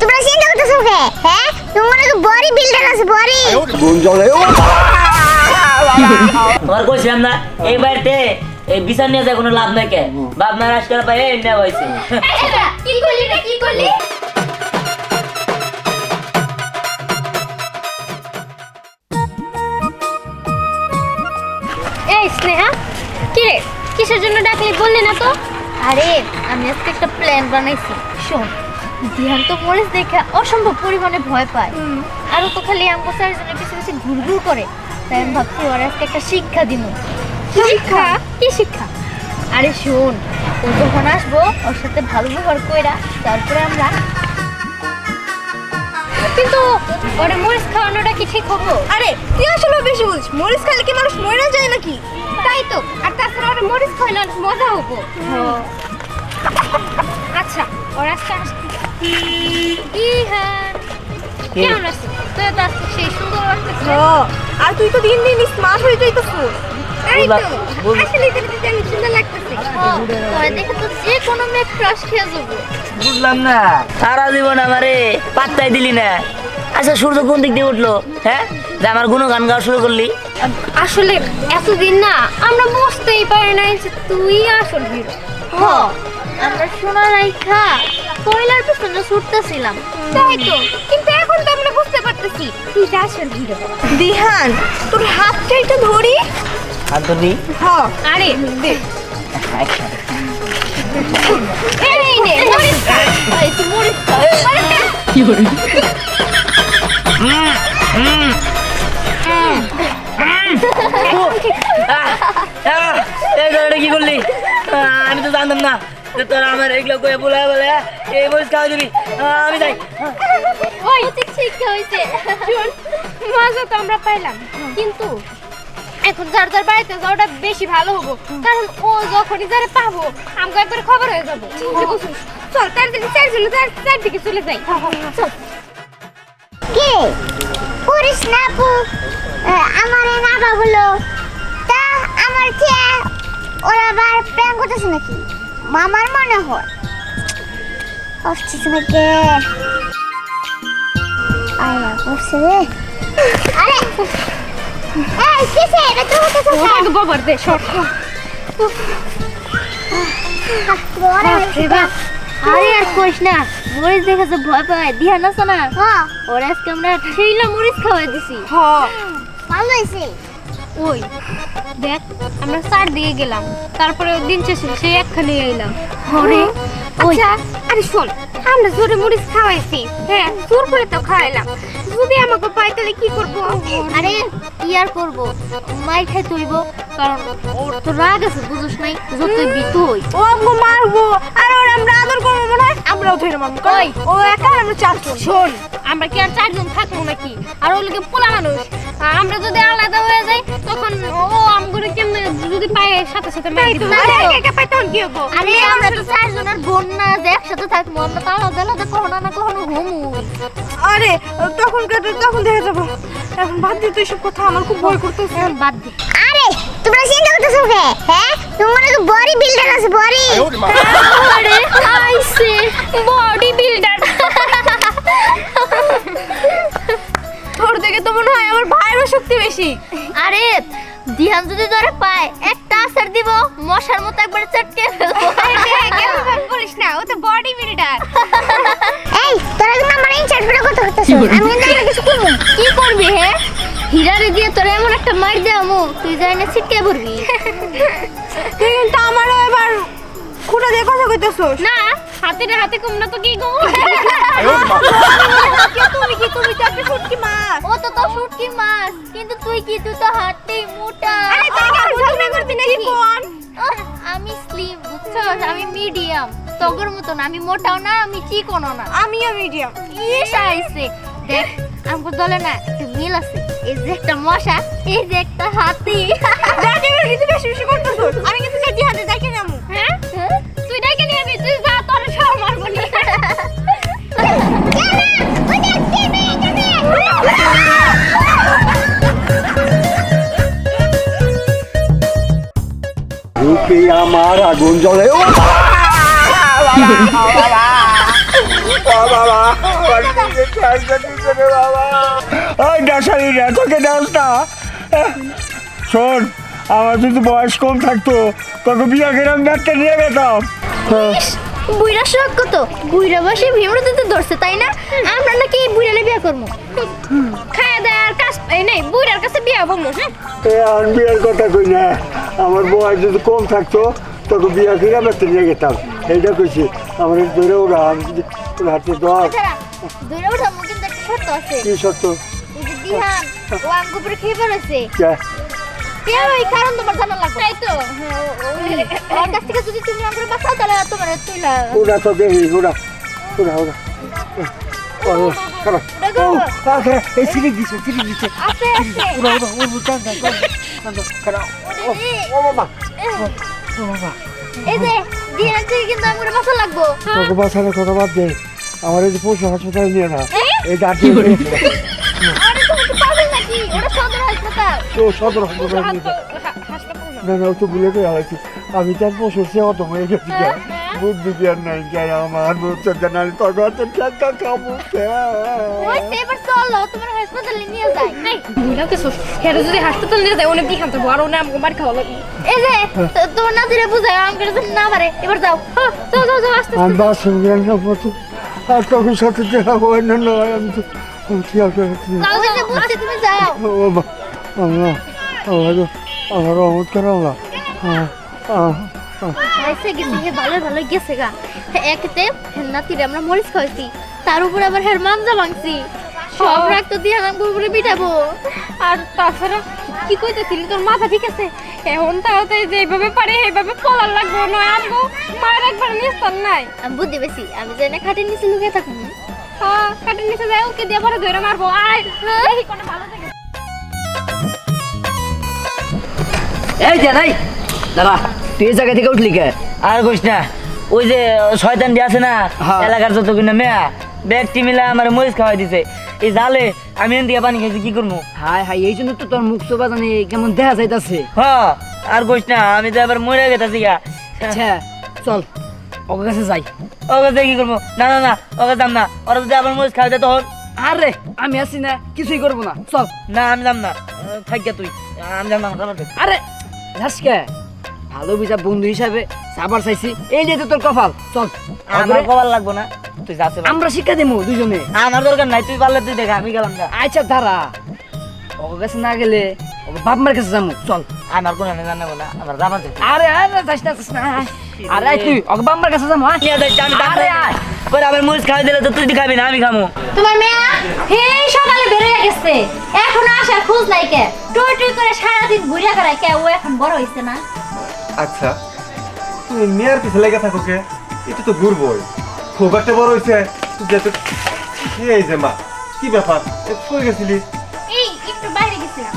তোমরা চিন্তা করতেছো কে? হ্যাঁ তোমার তো বড়ি বিল্ডার আছে বড়ি। গুণ জলে ও তোমার কইছিলাম না এই বাড়িতে এই বিচার নিয়ে যায় কোনো লাভ নাই কে? বাপ মার আজকাল পাই এই নেওয়া হয়েছে কি করলি রে কি করলি? এই স্নেহা কি রে? কিসের জন্য ডাকলি বললি না তো? আরে আমি আজকে একটা প্ল্যান বানাইছি। শোন ধ্যান তো মরিস দেখে অসম্ভব পরিমাণে ভয় পায়। আর তো খালি আমগো চারজনের পিছনে পিছনে ঘুরঘুর করে। তাই আমি ভাবছি ওর আজকে একটা শিক্ষা দিন শিক্ষা? কি শিক্ষা? আরে শোন ও যখন আসব ওর সাথে ভালো ব্যবহার কইরা তারপরে আমরা কিন্তু ওরে মরিচ খাওয়ানোটা কি ঠিক হব? আরে তুই আসলে বেশি বলছিস মরিচ খাইলে কি মানুষ মরে যায় নাকি? তাই তো আর তাছাড়া ওরা মরিচ খাইলে অনেক মজা হব। আচ্ছা ওর আজকে আসতে ইহান কেমন আছিস তুই তো আজকে সেই সুন্দর লাগতেছে আর তুই তো দিন দিন স্মার্ট হয়ে এই তো বল- আসলে তো দেখতে সুন্দর লাগতেছে। তোরা দেখে তো যে কোনো মেয়ে ক্রাশ খেয়ে যাব। বুঝলাম না। সারা জীবন আমারে পাত্তাই দিলি না। আচ্ছা সূর্য কোন দিক দিয়ে উঠল? হ্যাঁ? যে আমার গুণগান গাওয়া শুরু করলি। আসলে এতদিন না আমরা বুঝতেই পারি নাই যে তুই আসল হিরো। আমরা সোনা রাইখা। পয়লার পেছনে ছুটতেছিলাম। তাই তো কিন্তু এখন তো আমরা বুঝতে পারতেছি তুই যে আসল হিরো। দিহান তোর হাতটা একটু ধরি। হাত ধরলি হ। আরে দে। এই নে মরিস এই তুই মরিস কি করলি? আমি তো জানতাম না। যে তোরা আমার এগুলো করে বলে বলে এই বলিস খাওয়া দিবি। আমি যাই। ওই ঠিক শিক্ষা হয়েছে মজা তো আমরা পাইলাম। কিন্তু এখন যার যার বাড়িতে যাওয়াটা বেশি ভালো হব। কারণ ও যখনই যারে পাবো আমাকে একবার খবর হয়ে যাব। চল তার দিকে চারজনে তার চারদিকে চলে যাই। চল। কে? করিস না আপু আমার এই না বাবুলো। তা আমার চেয়ে ওরা আবার প্রেম করতেছে নাকি? মামার মনে হয়। বসে আরে এই কিসে এটা তো হতে ওটাকে বাবার দে শর্ট আরে আর কইস না মরিচ ভয় পায় না হ্যাঁ। ওর আজকে আমরা সেইলা মরিচ খাওয়াই দিছি। হ ভালো হয়েছে। ওই দেখ আমরা চার দিকে গেলাম। তারপরে দিন শেষে সেই একখানে এলাম ওরে আচ্ছা আরে শোন আমরা জোরে মরিচ খাওয়াইছি। হ্যাঁ জোর করে তো খাওয়াইলাম। যদি আমাকে পাই তাহলে কি করব? আরে কি আর করব? মাই খাই তুইব কারণ ওর তো রাগ আছে বুঝছ নাই? যতই বিতুই ও আমগো মারবো। আর ওর আমরা আদর করব মনে হয়? আমরাও ধরে মারবো ওই। ও একা আমরা চারজন। শোন আমরা কি আর চারজন থাকব নাকি? আর ওর লোকে পোলা মানুষ। আমরা যদি আলাদা হয়ে যাই তখন ও আমগুলো কেমনে যদি পায়ে সাথে সাথে মেরে। আরে একা একা পাই তখন কি হব? আরে আমরা তো চারজনের বোন না যে একসাথে থাকব আমরা তো আলাদা আলাদা কখনো না কখনো ঘুমু। আরে তখন কে- তখন দেখে যাব। এখন বাদ দিতে এসব কথা আমার খুব ভয় করতেছে। বাদ দে। আরে তোমরা চিন্তা করতেছো কে? হ্যাঁ? তোমার তো বড়ি বিল্ডার আছে বড়ি। আরে আইছে বডি বেশি আরে দিহান যদি ধরে পায় একটা আসার দিব মশার মতো একবার চটকে ফেলব। বলিস না ও তো বডি বিল্ডার এই তোরা কিন্তু আমার ভিডিও করতে করতেছো। আমি কিন্তু আর কিছু করব। কি করবি হে? হিরারে দিয়ে তোর এমন একটা মার দেবো তুই যাই না ছিটকে পড়বি। তুই কিন্তু আমারও এবার খুঁড়া দিয়ে কথা কইতেছোস। না হাতে রে হাতে কম না তো কি গো? তুমি কি? তুমি তো একটা শুটকি মাছ। ও তো তো শুটকি মাছ কিন্তু তুই কি তুই তো হাতে মোটা। আরে তুই কি আমার ঝগড়া করবি নাকি কোন আমি স্লিম বুঝছস আমি মিডিয়াম তগর মতন। আমি মোটাও না আমি চিকনও না। আমিও মিডিয়াম ইস আইছে দেখ আমার দলে না একটা মিল আছে। এই যে একটা মশা এই যে একটা হাতি। দেখে কিছু বেশি বেশি করতেছোস আমি কিন্তু সেটি হাতে দেখে রূপে আমার আগুন জ্বলে। ও তোকে ডাস না। শোন আমার যদি বয়স কম থাকতো তোকে বিয়া আমি ডাক্তার নিয়ে ইস, বুইরা শখ কত? বুইরা বসে ভীমরতিতে ধরছে তাই না? আমরা নাকি এই বুইরালে বিয়া করব। খায়া দেয়ার কাজ এই নেই বুইরার কাছে বিয়া বলব হ্যাঁ এ আমি বিয়ের কথা কই না। আমার বয়স যদি কম থাকতো তোকে বিয়া আমি ডাক্তার নিয়ে গেতাম। এইটা কইছি। আমার ধরে ওরা আমি হাতে দর দাঁড়া, দুইরা উঠাবো কিন্তু একটা শর্ত আছে। কি সত্য এই দিহান ও আঙ্গ উপরে খেয়ে বেরোছে কে কে কারণ তোমার জানা লাগবে। তাই তো। হ্যাঁ, ও- ওই- ওর কাছ থেকে যদি তুমি আঙ্গুর বাঁচাও তাহলে তোমার তুইলা। ওরা তো দেখি। ওরা ওরা ওরা ও খারাপ দেখো খারাপ এই আমার এই যে পশু হাসপাতালে নিয়ে না। এই? এই তো সদর হাসপাতালে। না। না তো ভুলে গিয়ে আছি আমি তার পশুর সেবা তো হয়ে গেছি বুদ্ধি জ্ঞান নাই যাই আমার বুঝতে জানাল তোর তো টাকা খাব ওই সেবার চলো তোমার হাসপাতালে নিয়ে যাই। এই, বুইরা সোস হেরে যদি হাসপাতাল নিয়ে যায় অনেক দিখান তো আর ওনে আমাকে মার খাওয়া লাগবে। এই যে তো- তোমার নাতিরে বুঝায় আঙ্গুর যেন না পারে এবার যাও। হ্যাঁ, যাও যাও যাও আস্তে আমি আর তখন সাথে দেখা হয় না নয় আমি তো আমি খেয়াল করেছি যাও ওই যে বলছি তুমি যাও ও বাবা আল্লাহ আল্লাহ গো, আল্লাহ রহমত করে আল্লাহ আহ, আহ, আহ। এসে গেছে হে ভালো ভালো গেছে গা একতে নাতিরে আমরা মরিচ খাইছি তার উপর আবার হের মামজা ভাঙছি সব রাগ তো দিয়ে আঙ্গুর উপরে পিঠাবো আর তাছাড়া কি কইতেছিলি তোর মাথা ঠিক আছে এখন তাহলে যেভাবে পারে এইভাবে পলার লাগবে নয় আমগো মায়ের একবার নিস্তার নাই আমি বুদ্ধি বেশি আমি জানি খাটের নিচে লুকিয়ে থাকুন হ্যাঁ কাটে নিচে যায় ওকে দিয়ে পরে ধরে মারবো। আয় এই। কোনে ভালো থাকে এই যে নাই। দাঁড়া তুই এই জায়গা থেকে উঠলি কে? আর কইস না ওই যে শয়তান দিয়ে আছে না এলাকার যত কিনা মেয়া ব্যক্তি মিলা আমার মরিচ খাওয়াই দিছে। এই জালে আমি এন দিয়ে পানি খাইছি কি করব হাই হাই এই জন্য তো তোর মুখ চোখা জানি কেমন দেখা যাইতাছে। হ আর কইস না আমি তো এবার মরে গেতাছি গা। আচ্ছা চল। ওকে কাছে যাই। ও কাছে কি করব? না না না ও কাছে যাম না। ওরা যদি আবার মরিচ খাওয়াই দেয় তখন? আরে আমি আছি না কিছুই করব না। চল। না আমি যাম না। থাক তুই। আমি যাম না আরে যাস কে ভালো বিচার বন্ধু হিসাবে সাবার চাইছি। এই যে তোর কপাল চল। আমার কবার লাগবো না। তুই যাচ্ছে আমরা শিক্ষা দেবো দুজনে। আমার দরকার নাই তুই পারলে তুই দেখা আমি গেলাম আচ্ছা দাঁড়া। ওকে কাছে না গেলে ওকে বাপ মার কাছে যাব চল। আমার কোনো না আমার যাবার আরে আরে যাস না যাস না আরে তুই ওকে বাপ মার কাছে যাব আরে আয়। পরে আবার মরিচ খাওয়াই দিলে তো তুই তুই খাবি না আমি খামো। তোমার মেয়া হে সকালে বের হয়ে গেছে। এখন আসার খোঁজ নাই কে? টুই টুই করে সারাদিন ঘুরিয়া করায় কে? ও এখন বড় হইছে না। আচ্ছা তুমি মেয়ের পিছে লেগে থাকো কে? এটা তো ঘুরবই। খুব একটা বড় হয়েছে যেহেতু কি এই যে মা কি ব্যাপার? কই গেছিলি? গেছিলাম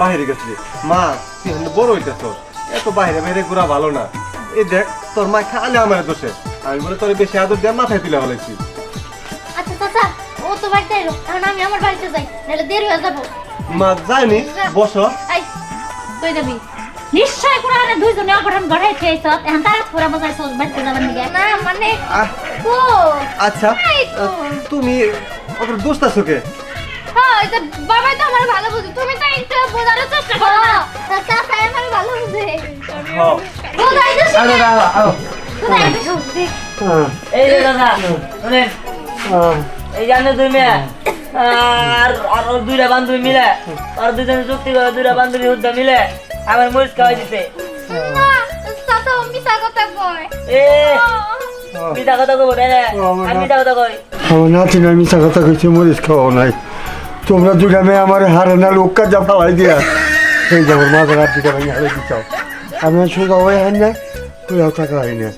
বাইরে গেছিলি। মা তুই এখন বড় হইতেছ। এত বাইরে বাইরে ঘোরা ভালো না। এই দেখ তোর মা খালি আমার দোষে। আমি বলে তোর বেশি আদর দিয়ে মাথায় তুলে হলাইছি আচ্ছা চাচা ও তো বাড়িতে এলো এখন আমি আমার বাড়িতে যাই নাহলে দেরি হয়ে যাব। মা যায়নি বসো। আই কই যাবি? নিশ্চয় কোনো আরে দুইজনে অঘটন ঘটাই খেয়েছ এখন তারা পুরা মজাই সজ বাড়িতে যাবেন দিকে না মানে ও আচ্ছা তুমি ওদের দোষটা কে? হ্যাঁ এটা বাবাই তো আমার ভালো বুঝি। তুমি তো একটু বোঝার চেষ্টা করো না। চাচা তাই আমার ভালো বুঝে। হ্যাঁ। বোঝাই তো তো শুনছি আহ, এই যে দাদা শুনেন। আহ, এই জানে তুমি আর আর দুইটা বান্ধবী মিলে। আর দুজনে চুক্তি করে দুইটা বান্ধবী হুদ্দা মিলে আমার মরিচ খাওয়াই দিতে না কথা কয়। এ মিঠা কথা কব তাই না। কথা কই। কইছে মরিচ খাওয়াও নাই। তোমরা দুটা মেয়ে আমার হারে না লোক কাজা ফালাই দিয়া। এই যাব মাঝে রাত দিকে ভাঙি হারে দিচ্ছাও আমি আর সোজা হয়ে হাই না ওইও টাকা হাই না।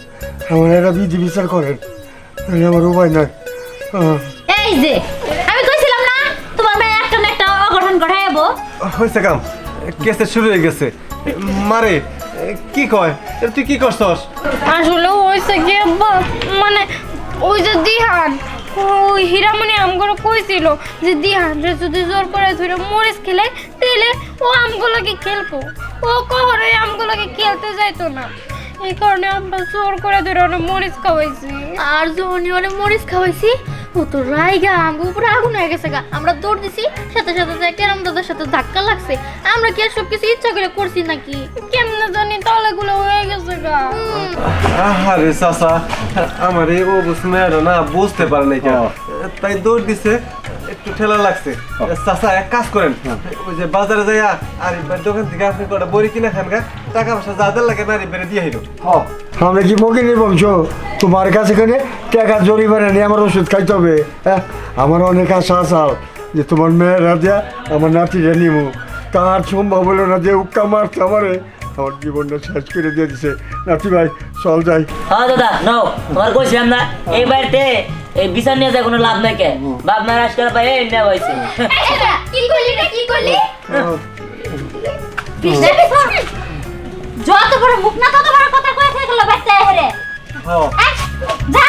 আমার এরা বিধি বিচার করেন নাহলে আমার উপায় নাই। এই যে আমি কইছিলাম না তোমার মেয়ে একটা না একটা অঘটন ঘটাইবো। হয়েছে কাম কেসে শুরু হয়ে গেছে। মারে কি কয়? তুই কি করছস? আসলে হয়েছে কি মানে ওই যে দিহান ওই হীরামণি আমগুলো কইছিল যে দিহানরে যদি জোর করে ধরে মরিচ খেলে, তাহলে ও আমগুলোকে খেলব। ও কখনোই আমগুলোকে খেলতে যাইতো না। এই কারণে আমরা জোর করে ধরে মরিচ খাওয়াইছি। আর যখনই অনেক মরিচ খাওয়াইছি ও তো রাইগা আমগো উপরে আগুন হয়ে গেছে গা। আমরা দৌড় দিছি সাথে সাথে যে কেরাম দাদার সাথে ধাক্কা লাগছে। আমরা কি আর সব কিছু ইচ্ছা করে করছি নাকি? কেমনে জানি তলাগুলো হয়ে গেছে গা। আরে চাচা আমার এই অবস্থা না বুঝতে পারে নাই কেন। তাই দৌড় দিছে একটু ঠেলা লাগছে। চাচা এক কাজ করেন। ওই যে বাজারে যাইয়া আর দোকান থেকে আপনি কটা বড়ি কিনে খান গা টাকা পয়সা যাদের লাগে না বেড়ে দিয়ে হইল আমরা কি মকিনের বংশ? তোমার কাছে এখানে টাকা জরিমানা নিয়ে আমার ওষুধ খাইতে হবে হ্যাঁ? আমার অনেক আশা আশা যে তোমার মেয়েরা দিয়া আমার নাতিটা নিমু। তার সম্ভব হলো না যে উক্কা মারছে আমারে। আমার জীবনটা শেষ করে দিয়ে দিছে। নাতি ভাই চল যাই। হ্যাঁ দাদা নাও তোমার কইছিলাম না এই বাড়িতে এই বিচার নিয়ে যায় কোনো লাভ নাই কে? বাপ মার আজকাল পাই এই নেওয়া হয়েছে। কি করলি রে কি করলি? হ্যাঁ। যত বড় মুখ না তত বড় কথা কয়ে গেল বাচ্চা হেরে হ্যাঁ। যা।